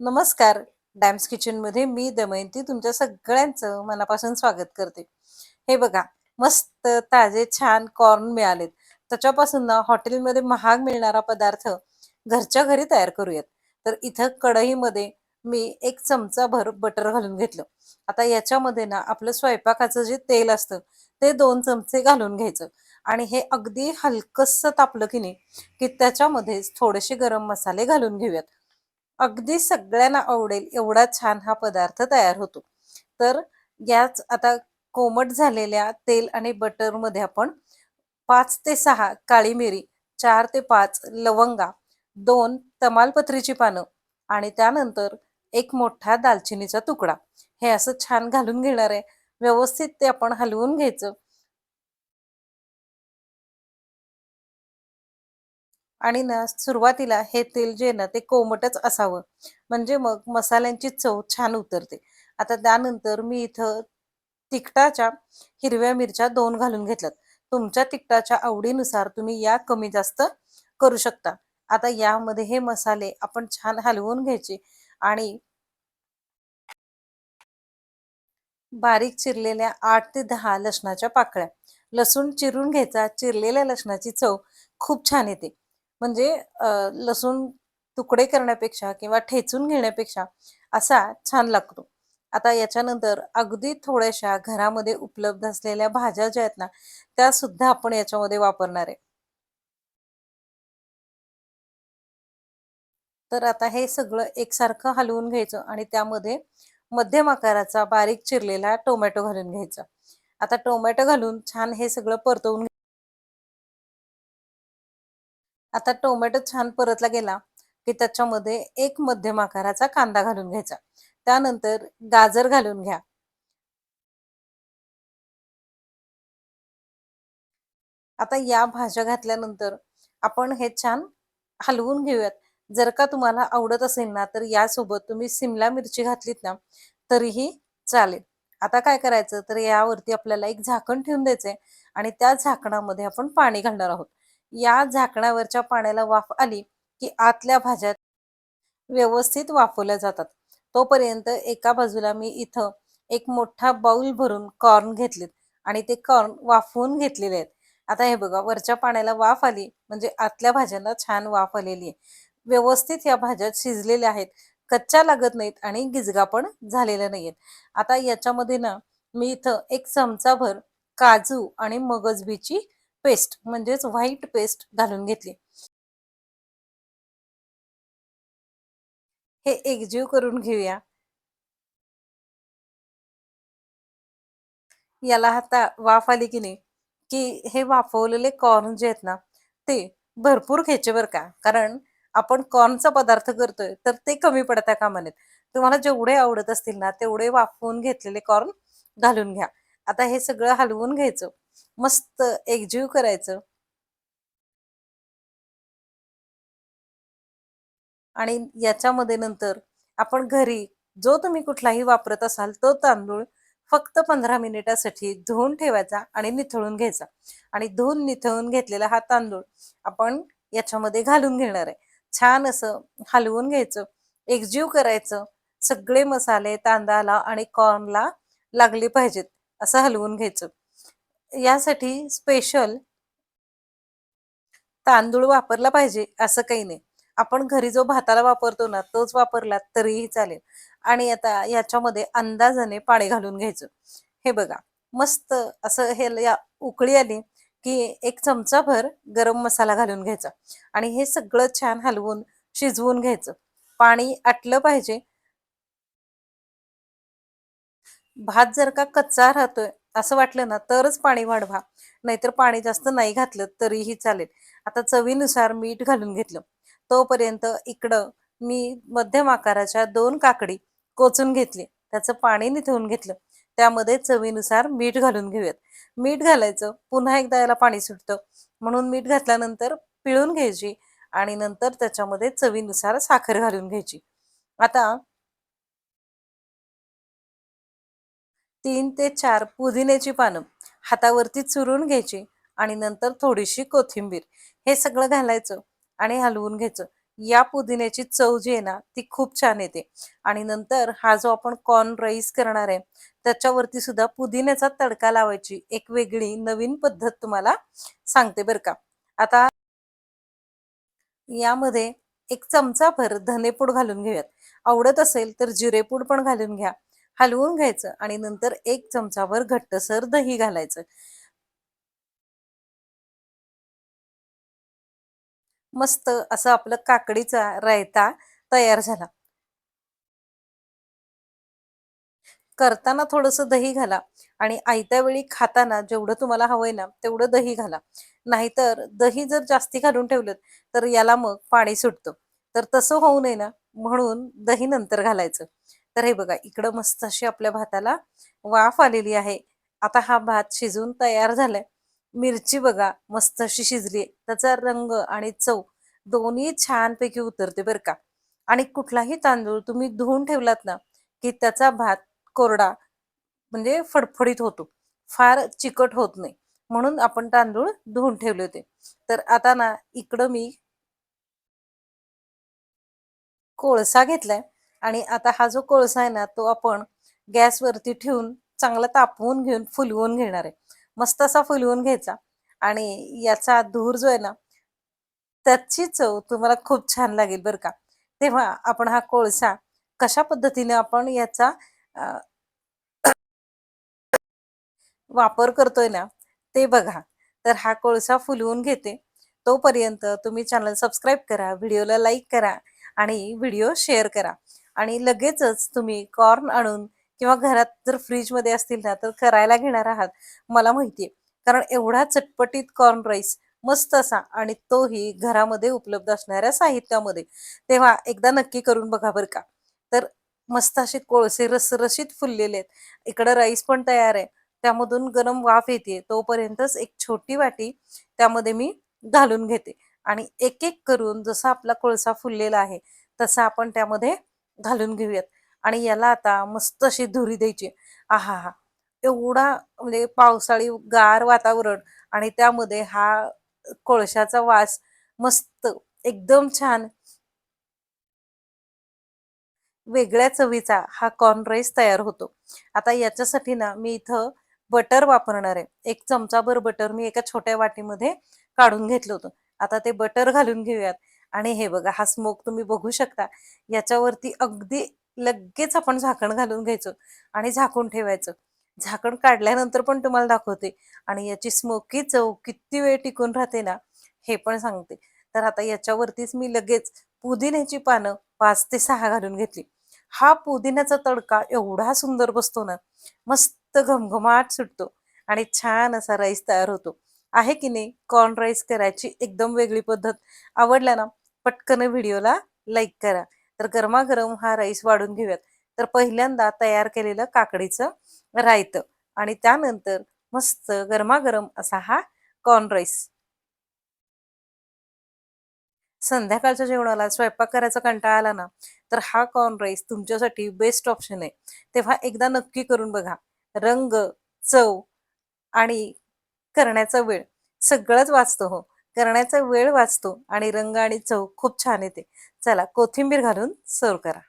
नमस्कार. डॅम्स किचनमध्ये मी दमयंती तुमच्या सगळ्यांचं मनापासून स्वागत करते. हे बघा मस्त ताजे छान कॉर्न मिळालेत. त्याच्यापासून ना हॉटेलमध्ये महाग मिळणारा पदार्थ घरच्या घरी तयार करूयात. तर इथं कढईमध्ये मी एक चमचा भर बटर घालून घेतलं. आता याच्यामध्ये ना आपलं स्वयंपाकाचं जे तेल असतं ते दोन चमचे घालून घ्यायचं. आणि हे अगदी हलकंसं तापलं की नाही की त्याच्यामध्ये थोडेसे गरम मसाले घालून घेऊयात. अगदी सगळ्यांना आवडेल एवढा छान हा पदार्थ तयार होतो. तर याच आता कोमट झालेल्या तेल आणि बटरमध्ये आपण पाच ते सहा काळी मिरी चार ते पाच लवंगा दोन तमालपत्रीची पानं आणि त्यानंतर एक मोठा दालचिनीचा तुकडा. हे असं छान घालून घेणार आहे. व्यवस्थित ते आपण हलवून घ्यायचं. आणि ना सुरुवातीला हे तेल जे ना ते कोमटच असावं. म्हणजे मग मसाल्यांची चव छान उतरते. आता त्यानंतर मी इथं तिखटाच्या हिरव्या मिरच्या दोन घालून घेतल्यात. तुमच्या तिखटाच्या आवडीनुसार तुम्ही या कमी जास्त करू शकता. आता यामध्ये हे मसाले आपण छान हलवून घ्यायचे आणि बारीक चिरलेल्या आठ ते दहा लसणाच्या पाकळ्या. लसूण चिरून घ्यायचा चिरलेल्या लसणाची चव खूप छान येते. म्हणजे लसूण तुकडे करण्यापेक्षा किंवा ठेचून घेण्यापेक्षा असा छान लागतो. आता याच्यानंतर अगदी थोड्याशा घरामध्ये उपलब्ध असलेल्या भाज्या ज्या आहेत ना त्या सुद्धा आपण याच्यामध्ये वापरणार आहे. तर आता हे सगळं एकसारखं हलवून घ्यायचं आणि त्यामध्ये मध्यम आकाराचा बारीक चिरलेला टोमॅटो घालून घ्यायचा. आता टोमॅटो घालून छान हे सगळं परतवून आता टोमॅटो छान परतला गेला की त्याच्यामध्ये एक मध्यम आकाराचा कांदा घालून घ्यायचा. त्यानंतर गाजर घालून घ्या. आता या भाज्या घातल्यानंतर आपण हे छान हलवून घेऊयात. जर का तुम्हाला आवडत असेल ना तर यासोबत तुम्ही सिमला मिरची घातलीत ना तरीही चालेल. आता काय करायचं? तर यावरती आपल्याला एक झाकण ठेवून द्यायचंय आणि त्या झाकणामध्ये आपण पाणी घालणार आहोत. या झाकणावरच्या पाण्याला वाफ आली की आतल्या भाज्या व्यवस्थित वाफवल्या जातात. तोपर्यंत एका बाजूला मी इथं एक मोठा बाउल भरून कॉर्न घेतलेत आणि ते कॉर्न वाफवून घेतलेले आहेत. आता हे बघा वरच्या पाण्याला वाफ आली म्हणजे आतल्या भाज्यांना छान वाफ आलेली आहे. व्यवस्थित या भाज्या शिजलेल्या आहेत. कच्च्या लागत नाहीत आणि गिजगा पण झालेल्या नाहीयेत. आता याच्यामध्ये ना मी इथं एक चमचाभर काजू आणि मगजबीची पेस्ट म्हणजेच व्हाईट पेस्ट घालून घेतली. हे एकजीव करून घेऊया. याला आता वाफ आली की नाही? की हे वाफवलेले कॉर्न जे आहेत ना ते भरपूर घ्यायचे बरं का. कारण आपण कॉर्नचा पदार्थ करतोय तर ते कमी पडता कामा नयेत तुम्हाला जेवढे आवडत असतील ना तेवढे वाफवून घेतलेले कॉर्न घालून घ्या. आता हे सगळं हलवून घ्यायचं. मस्त एकजीव करायचं. आणि याच्यामध्ये नंतर आपण घरी जो तुम्ही कुठलाही वापरत असाल तो तांदूळ फक्त पंधरा मिनिटासाठी धुवून ठेवायचा आणि निथळून घ्यायचा. आणि धुवून निथळून घेतलेला हा तांदूळ आपण याच्यामध्ये घालून घेणार आहे. छान असं हलवून घ्यायचं एकजीव करायचं सगळे मसाले तांदळाला आणि कॉर्नला लागले पाहिजेत असं हलवून घ्यायचं. यासाठी स्पेशल तांदूळ वापरला पाहिजे असं काही नाही. आपण घरी जो भाताला वापरतो ना तोच वापरला तरीही चालेल. आणि आता याच्यामध्ये अंदाजाने पाणी घालून घ्यायचं. हे बघा मस्त असं हे या उकळी आली की एक चमचाभर गरम मसाला घालून घ्यायचा. आणि हे सगळं छान हलवून शिजवून घ्यायचं. पाणी आटलं पाहिजे. भात जर का कच्चा राहतोय असं वाटलं ना तरच पाणी वाढवा. नाहीतर पाणी जास्त नाही घातलं तरीही चालेल. आता चवीनुसार मीठ घालून घेतलं. तोपर्यंत इकडं मी मध्यम आकाराच्या दोन काकडी कोचून घेतली. त्याचं पाणी निथळून घेतलं. त्यामध्ये चवीनुसार मीठ घालून घेऊयात. मीठ घालायचं पुन्हा एकदा याला पाणी सुटतं. म्हणून मीठ घातल्यानंतर पिळून घ्यायची आणि नंतर त्याच्यामध्ये चवीनुसार साखर घालून घ्यायची. आता तीन ते चार पुदिन्याची पानं हातावरती चुरून घ्यायची आणि नंतर थोडीशी कोथिंबीर. हे सगळं घालायचं आणि हलवून घ्यायचं. या पुदिन्याची चव जी आहे ना ती खूप छान येते. आणि नंतर हा जो आपण कॉर्न राईस करणार आहे त्याच्यावरती सुद्धा पुदिन्याचा तडका लावायची एक वेगळी नवीन पद्धत तुम्हाला सांगते बरं का. आता यामध्ये एक चमचा भर धनेपूड घालून घेऊयात. आवडत असेल तर जिरेपूड पण घालून घ्या. हलवून घ्यायचं आणि नंतर एक चमचावर घट्टसर दही घालायचं. मस्त असं आपलं काकडीचा रायता तयार झाला. करताना थोडंसं दही घाला आणि आयत्या वेळी खाताना जेवढं तुम्हाला हवंय ना तेवढं दही घाला. नाहीतर दही जर जास्ती घालून ठेवलं तर याला मग पाणी सुटतं. तर तसं होऊ नये ना म्हणून दही नंतर घालायचं. तर हे बघा इकडं मस्त अशी आपल्या भाताला वाफ आलेली आहे. आता हा भात शिजून तयार झालाय. मिरची बघा मस्त अशी शिजली त्याचा रंग आणि चव दोन्ही छानपैकी उतरते बरं का. आणि कुठलाही तांदूळ तुम्ही धुवून ठेवलात ना की त्याचा भात कोरडा म्हणजे फडफडीत होतो. फार चिकट होत नाही. म्हणून आपण तांदूळ धुवून ठेवले होते. तर आता ना इकडं मी कोळसा घेतलाय. आणि आता हा जो कोळसा आहे ना तो आपण गॅसवरती ठेवून चांगला तापवून घेऊन फुलवून घेणार आहे. मस्त असा फुलवून घ्यायचा आणि याचा धूर जो आहे ना त्याची चव तुम्हाला खूप छान लागेल बरं का. तेव्हा आपण हा कोळसा कशा पद्धतीने आपण याचा वापर करतोय ना ते बघा. तर हा कोळसा फुलवून घेते. तोपर्यंत तुम्ही चॅनल सबस्क्राईब करा व्हिडिओला लाईक करा आणि व्हिडिओ शेअर करा. आणि लगेचच तुम्ही कॉर्न आणून किंवा घरात जर फ्रीजमध्ये असतील ना तर करायला घेणार आहात. मला माहितीये कारण एवढा चटपटीत कॉर्न राईस मस्त असा आणि तोही घरामध्ये उपलब्ध असणाऱ्या साहित्यामध्ये. तेव्हा एकदा नक्की करून बघा बरं का. तर मस्त असे कोळसे रसरशीत फुललेले आहेत. इकडं राईस पण तयार आहे. त्यामधून गरम वाफ येते. तोपर्यंतच एक छोटी वाटी त्यामध्ये मी घालून घेते. आणि एक एक करून जसा आपला कोळसा फुललेला आहे तसा आपण त्यामध्ये घालून घेऊयात. आणि याला आता मस्त अशी धुरी द्यायची. आहा हा. एवढा म्हणजे पावसाळी गार वातावरण आणि त्यामध्ये हा कोळशाचा वास मस्त एकदम छान. वेगळ्या चवीचा हा कॉर्न राईस तयार होतो. आता याच्यासाठी ना मी इथं बटर वापरणार आहे. एक चमचाभर बटर मी एका छोट्या वाटीमध्ये काढून घेतलं होतं. आता ते बटर घालून घेऊयात. आणि हे बघा हा स्मोक तुम्ही बघू शकता. याच्यावरती अगदी लगेच आपण झाकण घालून घ्यायचं आणि झाकून ठेवायचं. झाकण काढल्यानंतर पण तुम्हाला दाखवते. आणि याची स्मोकी चव किती वेळ टिकून राहते ना हे पण सांगते. तर आता याच्यावरतीच मी लगेच पुदिन्याची पानं पाच ते सहा घालून घेतली. हा पुदिन्याचा तडका एवढा सुंदर बसतो ना मस्त घमघमाट सुटतो आणि छान असा राईस तयार होतो. आहे की नाही? कॉर्न राईस करायची एकदम वेगळी पद्धत. आवडला ना? पटकन व्हिडिओला लाईक करा. तर गरमागरम हा राईस वाढून घेऊयात. तर पहिल्यांदा तयार केलेलं काकडीचं रायतं आणि त्यानंतर मस्त गरमागरम असा हा कॉर्न राईस. संध्याकाळच्या जेवणाला स्वयंपाक करायचा कंटाळा आला ना तर हा कॉर्न राईस तुमच्यासाठी बेस्ट ऑप्शन आहे. तेव्हा एकदा नक्की करून बघा. रंग चव आणि करण्याचा वेळ. सगळंच वाचतो हो. करण्याचा वेळ वाचतो आणि रंग आणि चव खूप छान येते. चला कोथिंबीर घालून सर्व करा.